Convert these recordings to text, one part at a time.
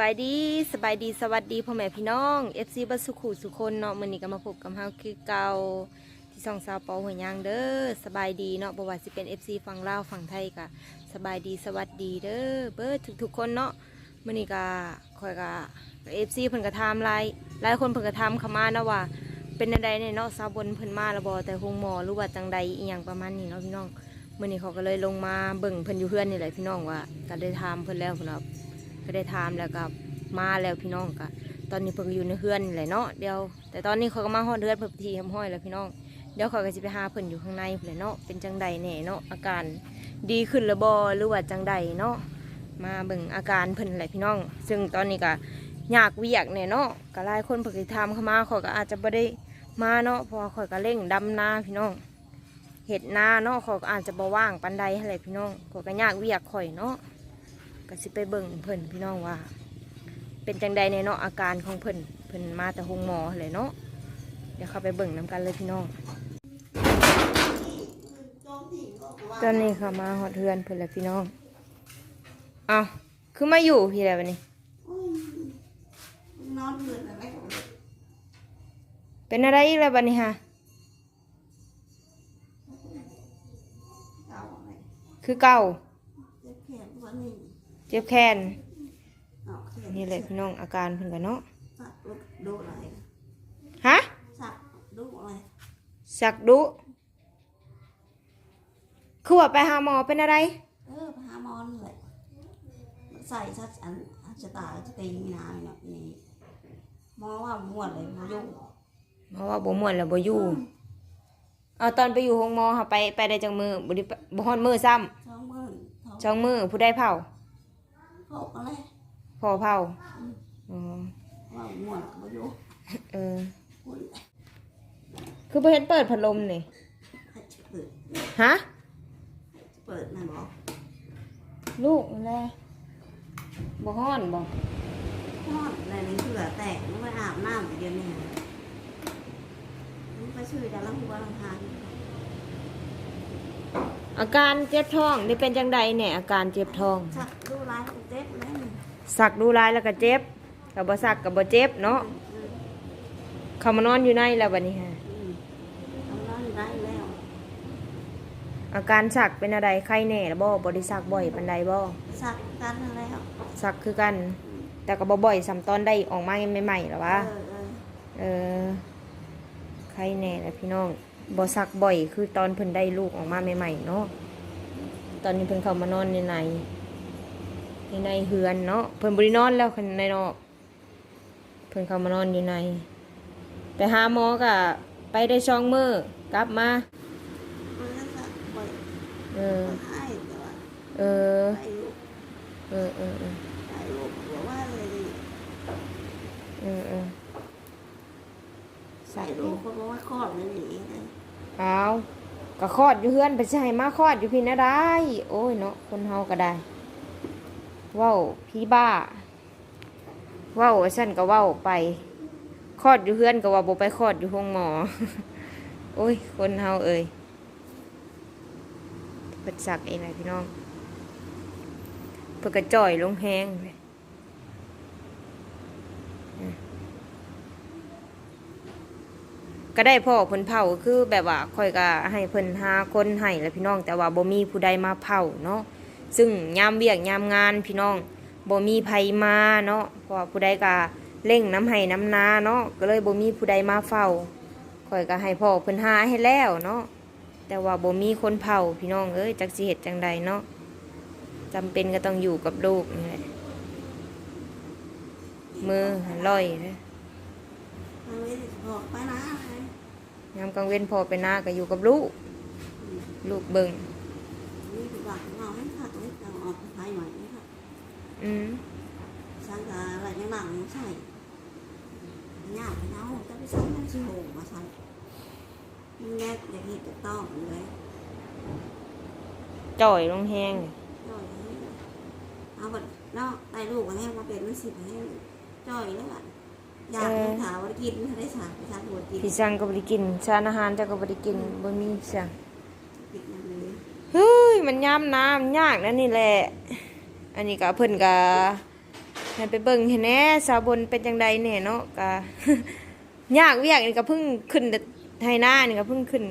บายดีสบายดีสวัสดีพ่อแม่พี่น้อง FC บัสุขุสุคนเนาะมื้อนี้ก็มาพบกับเฮาคือเก่าที่ช่องสาวเปาหัวยางเด้อสบายดีเนาะบ่ว่าสิเป็น FC ฝั่งลาวฝั่งไทยก็สบายดีสวัสดีเด้อเบิดทุกๆคนเนาะมื้อนี้ก็ข่อยก็กับ FC เพิ่นก็ถามหลายหลายคนเพิ่นก็ถามเข้ามาเนาะว่า เป็นจังไดเนี่ยเนาะสาวบนเพิ่นมาแล้วบ่แต่โรงหมอหรือว่าจังใดอีหยังประมาณนี้เนาะพี่น้องมื้อนี้เขาก็เลยลงมาเบิ่งเพิ่นอยู่เฮือนนี่แหละพี่น้องว่าก็ได้ถามเพิ่นแล้วเพิ่นว่า ก็ได้ถามแล้วก็มาแล้วพี่น้องก็ตอนนี้เพิ่งอยู่ในเฮือนนี่แหละเนาะเดี๋ยวแต่ตอนนี้เขาก็มาฮอดเฮือนเพิ่นทีทำห้อยแล้วพี่น้องเดี๋ยวเขาก็จะไปหาเพิ่นอยู่ข้างในพุ่นแหละเนาะเป็นจังใดแน่เนาะอาการดีขึ้นหรือบ่หรือว่าจังใดเนาะมาเบิ่งอาการเพิ่นแหละพี่น้อง ซึ่งตอนนี้ก็ยากเวียกเนี่ยเนาะก็หลายคนเพิ่นก็ถามเข้ามาเขาก็อาจจะบ่ได้มาเนาะเพราะว่าข่อยก็เร่งดำนาพี่น้องเห็ดนาเนาะเขาก็อาจจะบ่ว่างปานใดหั่นแหละพี่น้องข่อยก็ยากเวียกข่อยเนาะ ก็สิไปเบิ่งเพิ่นพี่น้องว่า เป็นจังใดในเนาะอาการของเพิ่นเพิ่นมาแต่หงหมอเลยเนาะเดี๋ยวเข้าไปเบิ่งน้กันเลยพี่น้อง ตอนนี้เขามาหอดเทือนเพิ่นแล้วพี่น้องเอาคือมาอยู่พี่แล้วบัดนี้นอนเหมือนอะไรองเด็กเป็นอะไรอีกแล้วบัดนี้ฮะเก่าอะคือเก่า เจ็บแขนวันนี้เจ็บแขนออกแขนนี่แหละพี่น้องอาการเพิ่นกันเนาะสักดูดูอะไรฮะสักดูอะไรสักดุคือว่าไปหาหมอเป็นอะไรเออพามอนเลยใส่ชัดอันอันจะตายจะตีมีนาเนี่ยนี่มองว่าม้วนเลยมายุ่งเพราะว่าบ่ม่วนแล้วบ่อยู่เอาตอนไปอยู่ห้องหมอค่ะไปไปได้จังมือบ่ได้ไปบ่ฮอดมือซ้ำสองหมื่นสองช่องมือผู้ได้เผา หกอะไรพอเผาอ๋อว่าม้วนมายุ่งเออ คุณคือบ่เห็นเปิดพัดลมนี่ให้จะเปิดฮะจะเปิดนะบอกลูกนั่นแหละบ่ฮ้อนบ่นอนอะไรนี่เสือแตกไม่ไปอาบน้ำเดี๋ยวนี้มันไปชื่อจะล้างหัวล้างทางอาการเจ็บท้องนี่เป็นจังใดเนี่ยอาการเจ็บท้องสัก สักดูลายแล้วก็เจ็บก็บ่สักก็บ่เจ็บเนาะเขามานอนอยู่ในแล้วบัดนี้ฮะทำร้านได้แล้ว อาการสักเป็นอะไรไข้แน่แล้วบ่บ่ได้สักบ่อยปานใดบ่สักกันแล้วสักคือกัน แต่ก็บ่บ่อยซ้ำตอนได้ออกมาใหม่ๆหรอวะเออเออเออใครแน่ละพี่น้องบอสักบ่อยคือตอนเพิ่นได้ลูกออกมาใหม่ๆเนาะตอนนี้เพิ่นเข้ามานอนในใน ในในเฮือนเนาะเพิ่นบรินอนแล้วคันในนอกเพิ่นเข้ามานอนอยู่ใน ไปหาหมอกะไปได้ช่องมือกลับมามันก็สักบ่อยเออให้แต่ว่าเออไปลูกเออเออเออไปลูกบอกว่าเลยดิเออเออใส่ลูกเขาบอกว่าคลอดเลยหนีเลยเอาก็คลอดอยู่เฮือนไปใช่มาคลอดอยู่พี่นะได้ โอ้ยเนาะคนเฮาก็ได้ เว้าพี่บ้า เว้าฉันก็เว้าไปคลอดอยู่เฮือนก็ว่าบ่ไปคลอดอยู่ห้องหมอ โอ้ย คนเฮาเอ่ยเปิดสักเองเลยพี่น้อง เพื่อกระจ่อยลงแห้งเลยก็ได้พ่อเพิ่นเผาคือแบบว่าค่อยก็ให้เพิ่นหาคนให้แหล้วพี่น้องแต่ว่าบ่มีผู้ใดมาเผาเนาะ ซึ่งยามเวียกยามงานพี่น้องบ่มีไผมาเนาะเพราะว่าผู้ใดก็เร่งน้ำให้น้ำนาเนาะก็เลยบ่มีผู้ใดมาเฝ้าข่อยก็ให้พ่อเพิ่นหาให้แล้วเนาะแต่ว่าบ่มีคนเผาพี่น้องเอ้ยจักสิเฮ็ดจังใดเนาะจำเป็นก็ต้องอยู่กับลูกนี่แหละมือลอยเลยมันไม่ได้บอกไปนะยามกลางเว้นพ่อไปหน้าก็อยู่กับลูก ลูกเบิ่งนี่คือว่า เราไม่ขาดเลยเราออกไปหน่อยนี่ค่ะอืมสังกาอะไรยังหลังใส่ยากไปเนาะจะไปสั่งนั่นชิโหมาสั่งแยกอย่างนี้จะต้องเลยจ่อยลงแห้งเลยจ่อยเอาแบบเนาะไอ้ลูกมาให้มาเป็นมันสิบให้จ่อยแล้วอะอยากให้ถามว่ากินถ้าได้สั่งไปสั่งหัวกินพี่ช่างก็บ่ได้กินชานอาหารเจ้าก็บ่ได้กินบ่มีสั่ง กินนั่นเลย เฮ้ย มันย่ำน้ำยากนะนี่แหละ อันนี้ก็เพิ่นก็ให้ไปเบิ่งเห็นแหน่สาวบนเป็นจังใดแหน่เนาะก็ยากเวียกนี่ก็เพิ่งขึ้นแต่ไทยหน้านี่ก็เพิ่งขึ้น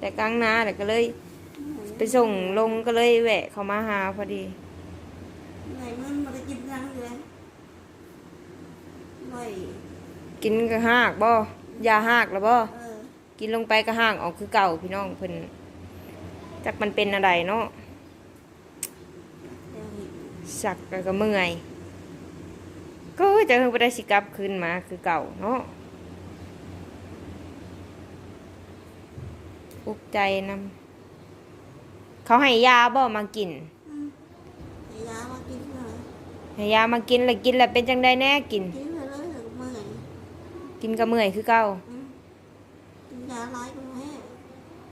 แต่กลางนาแต่ก็เลย ไปส่งลงก็เลยแวะเข้ามาหาพอดีเหนื่อยมันมาได้กินยังเลยไม่กินก็หากบ่ยาหากแล้วบ่เออกินลงไปก็ห่างออกคือเก่าพี่น้องเพิ่น จักมันเป็นอะไรเนาะเดี๋ยวนี้สักแล้วก็เมื่อย ก็จะเพิ่งไปได้สิกลับคืนมาคือเก่าเนาะอุกใจนำเขาให้ยาบ่มากินอืมให้ยามากินเลยให้ยามากินแล้วกินแล้วเป็นจังได้แน่กิน กินไปเลยถึงเมื่อยกินก็เมื่อยคือเก่าอืมกินยาร้ายก็แม่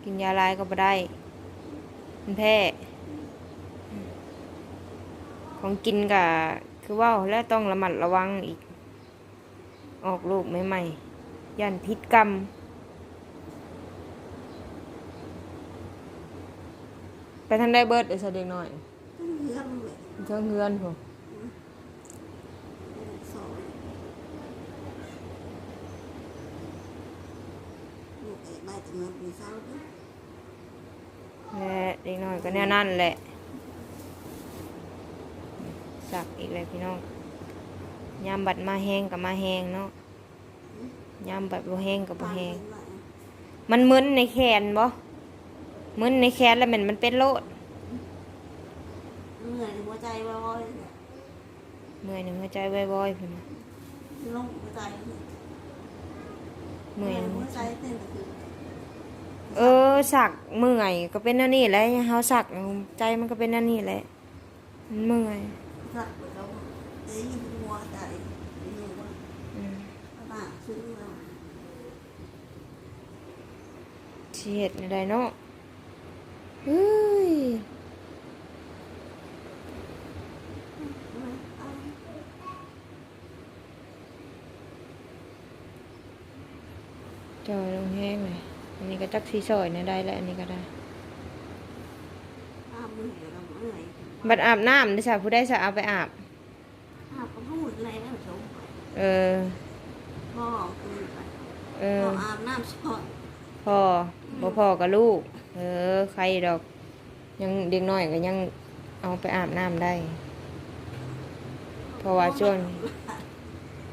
กินยาลายก็บ่ได้ มันแพ้ของกินก็คือว่าแล้วต้องระมัดระวังอีก ออกลูกใหม่ๆยันพิษกรรมไปทางได้เบิร์ดเดี๋ยวเสด็จหน่อยต้อเลี้ยงเลยเทิงเฮือนผมลูกเอ๋ได้แต่เงินปีเศร้าด้วย ละเด็กน้อยก็แน่นั่นแหละ สักอีกเลยพี่น้องยามบัดมาแห้งกับมาแห้งเนาะยามบัดบ่แห้งกับบ่แห้งมันมึนในแขนบ่มึนในแขนแล้วมันมันเป็นโรคเหนื่อยหัวใจวอยเมื่อยหนึ่งหัวใจว่อยๆพี่น้องลงหัวใจเมื่อยหัวใจเต้นคือ เออสักเมื่อยก็เป็นอันนี้แหละเฮาสักใจมันก็เป็นอันนี้แหละมันเมื่อยสักเราเอ้ยหัวใจหัวอืมปาซึ้งเราสิเฮ็ดในใดเนาะเฮ้ยจอยลงแห้งเลย อันนี้ก็จักสีซอยในได้แล้วอันนี้ก็ได้ อาบมือเราเมื่อยบัดอาบน้ำดิฉันผู้ได้จะเอาไปอาบ อาบก็พูดอะไรนะชมเออ พ่อคืนไปเอพ่ออ อาบน้ำสอนพ่อบ่พ่อกับลูก เออ ใครดอก ยังเด็กน้อยก็ยังเอาไปอาบน้ำได้ เพราะว่าช่วง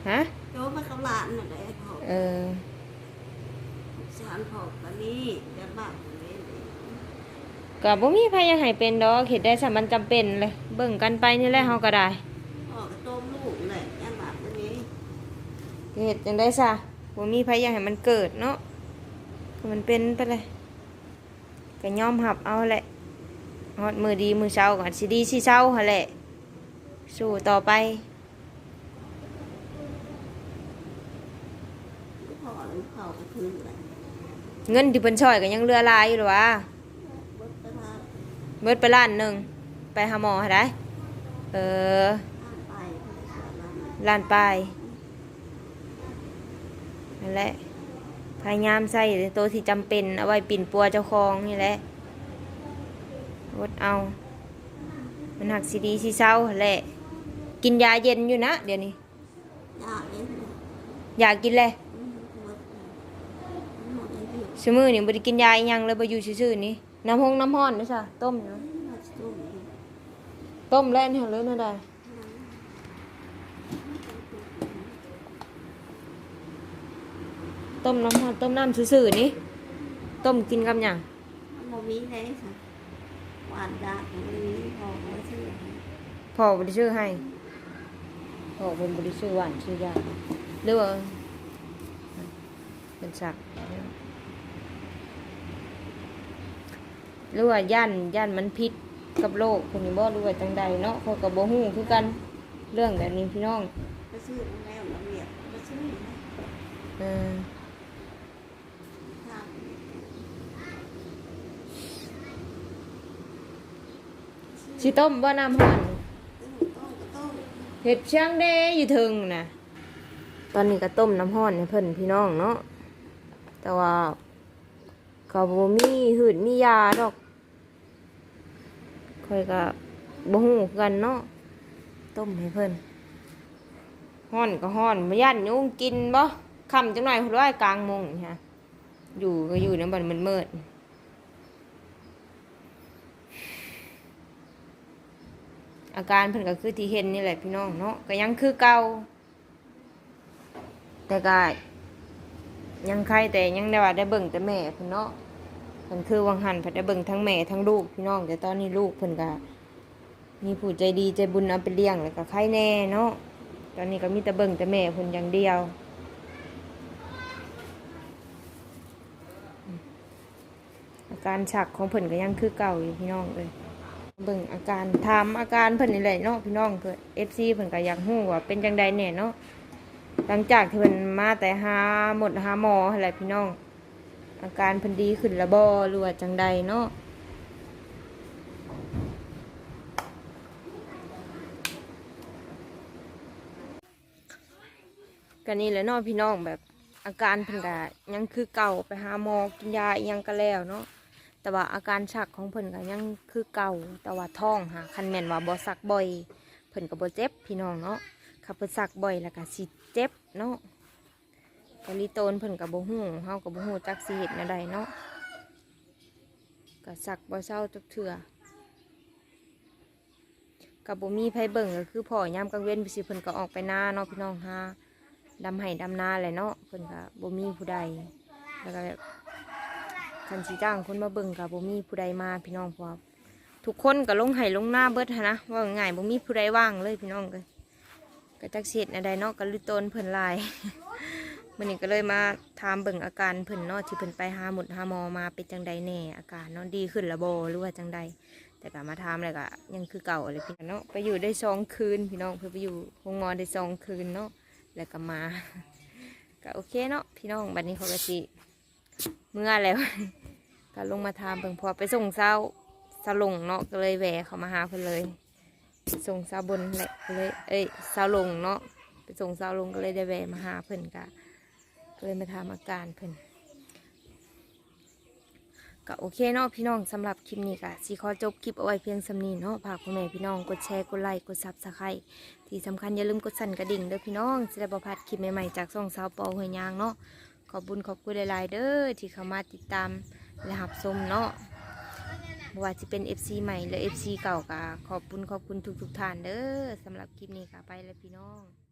ฮะโจมากับหลานน่ะเลยพ่อเออสารพ่อกันนี้จะบ้าเลยก็บ่มีใครยังให้เป็นดอกเฮ็ดได้สามันจำเป็นเลย เบิ่งกันไปนี่แหละเฮาก็ได้พ่อก็ต้มลูกเลยยังบาดตัวนี้เฮ็ดจังได้ซะบ่มีใครยังให้มันเกิดเนาะก็มันเป็นไปเลยก็ยอมรับเอาแหละฮอดมือดีมือเช้าก็สิดีสิเช้าหั่นแหละ สู้ต่อไปพ่อหรือพ่อก็คืนเลย เงินที่เพิ่นช่วยก็ยังเหลือหลายอยู่หรอวะบดไปทางเบิดไปล้านหนึงไปหาหมอให้ได้เอออ่านไปเพื่อสอนเราล้านปลายนั่นแหละพยายามใส่ตัวที่จำเป็นเอาไว้ปิ่นปัวเจ้าของนี่แหละวดเอา มันหักสีดีสีเศร้าหั่นแหละ กินยาเย็นอยู่นะ เดี๋ยวนี้ยากเองอยากกินเลย อืมบดหมดเลยพี่ ซื้อมือนี่บ่ได้กินยาอีหยังเลยบ่อยู่ซื่อๆนี่น้ำห้องน้ำห้อนนะจ้ะต้มเนาะมาจุ่มอีกต้มแล้วนี่เลยนะได้ต้มน้ำห้อนต้มน้ำซื่อๆนี่ต้มกินกับหยังมันบ่มีเลยค่ะหวานยากมันมีพอเขาชื่อพ่อบริชื่อให้พ่อเป็นบริชื่อหวานชื่อยากหรือว่าเป็นสัก หรือว่าย่านย่านมันพิษกับโลกคนนี้บ่หรือว่าจังใดเนาะเขากับบ่ฮู้คือกันเรื่องแบบนี้พี่น้องก็ชื่อแล้วระเบียบก็ชื่อเออทางสิต้มบ่น้ำห่อนต้มต้มก็ต้มเห็ดเชียงเดอยู่ถึงนะตอนนี้ก็ต้มน้ำห้อนให้เพิ่นพี่น้องเนาะแต่ว่าก็บ่มีหืดมียาดอก ค่อยก็บ่ฮู้กันเนาะต้มให้เพิ่นห้อนก็ห้อนมาย่านยุงกินบ่คำจังหน่อยพุ่นว่ากลางมงฮะอยู่ก็อยู่ในบ่อนมันมืดอาการเพิ่นก็คือที่เห็นนี่แหละพี่น้องเนาะก็ยังคือเก่าแต่ก็ยังใครแต่ยังได้ว่าได้เบิ่งแต่แม่เพิ่นเนาะ เพิ่นคือวังหันเพิ่นได้เบิ่งทั้งแม่ทั้งลูกพี่น้องแต่ตอนนี้ลูกเพิ่นก็มีผู้ใจดีใจบุญเอาไปเลี้ยงแล้วก็ใครแน่เนาะตอนนี้ก็มีแต่เบิ่งแต่แม่เพิ่นอย่างเดียวอาการฉักของเพิ่นก็ยังคือเก่าอยู่พี่น้องเลยเบิ่งอาการถามอาการเพิ่นนี่แหละเนาะพี่น้องเพิ่น FC เพิ่นก็อยากฮู้ว่าเป็นจังใดแน่เนาะหลังจากที่เพิ่นมาแต่หาหมดหาหมอหั่นแหละพี่น้อง อาการเพิ่นดีขึ้นละบ่หรือว่าจังใดเนาะก็นี่แหละเนาะพี่น้องแบบอาการเพิ่นก็ยังคือเก่าไปหาหมอกินยาอีหยังก็แล้วเนาะแต่ว่าอาการชักของเพิ่นก็ยังคือเก่าแต่ว่าท้องหาคันแม่นว่าบ่ซักบ่อยเพิ่นก็บ่เจ็บพี่น้องเนาะขับเพิ่นซักบ่อยแล้วก็สิเจ็บเนาะ กะลิโตนเพิ่นก็บ่ฮู้เฮาก็บ่ฮู้จักสิเฮ็ดแนวใดเนาะก็ซักบ่เศร้าจักเทื่อก็บ่มีไผเบิ่งก็คือพ่อยามกลางเว้นสิเพิ่นก็ออกไปหน้าเนาะพี่น้องหาดำไห้ดำนาแหละเนาะเพิ่นก็บ่มีผู้ใดแล้วก็แบบคันสิจ้างคนมาเบิ่งก็บ่มีผู้ใดมาพี่น้องเพราะทุกคนก็ลงไห้ลงหน้าเบิดหนะว่าง่ายบ่มีผู้ใดว่างเลยพี่น้องก็ก็จักเสียดอะไรเนาะก็ลือต้นเพิ่นลาย มื้อนี้ก็เลยมาถามเบิ่งอาการเพิ่นเนาะที่เพิ่นไปหาหมดหาหมอมาเป็นจังใดแน่อาการเนาะดีขึ้นละบ่หรือว่าจังใดแต่ก็มาถามแล้วก็ยังคือเก่าเลยพี่เนาะไปอยู่ได้สองคืนพี่น้องเพิ่นไปอยู่โรงหมอได้สองคืนเนาะแล้วก็มาก็โอเคเนาะพี่น้องบัดนี้เขาก็สิเมื่อแล้วก็ลงมาทามเพิ่งพอไปส่งเช้าสลงเนาะก็เลยแหวเขามาหาเพิ่นเลย ส่งเช้าบนแหละเลยเอ้ยเช้าลงเนาะไปส่งเช้าลงก็เลยได้แหวมาหาเพิ่นกะ ก็เลยมาถามอาการเพิ่นก็โอเคเนาะพี่น้องสำหรับคลิปนี้ก็สิขอจบคลิปเอาไว้เพียงสำนี้เนาะฝากพ่อแม่พี่น้องกดแชร์กดไลค์กดซับสไครต์ที่สำคัญอย่าลืมกดสั่นกระดิ่งเด้อพี่น้องจะได้ประพลาดคลิปใหม่ๆจากส่องสาวปอหวยยางเนาะขอบบุญขอบคุณหลายๆเด้อที่เข้ามาติดตามและหับชมเนาะบว่าจะเป็น FC ใหม่หรือ FC เก่าก็ขอบบุญขอบคุณทุกๆท่านเด้อสำหรับคลิปนี้ค่ะไปแล้วพี่น้อง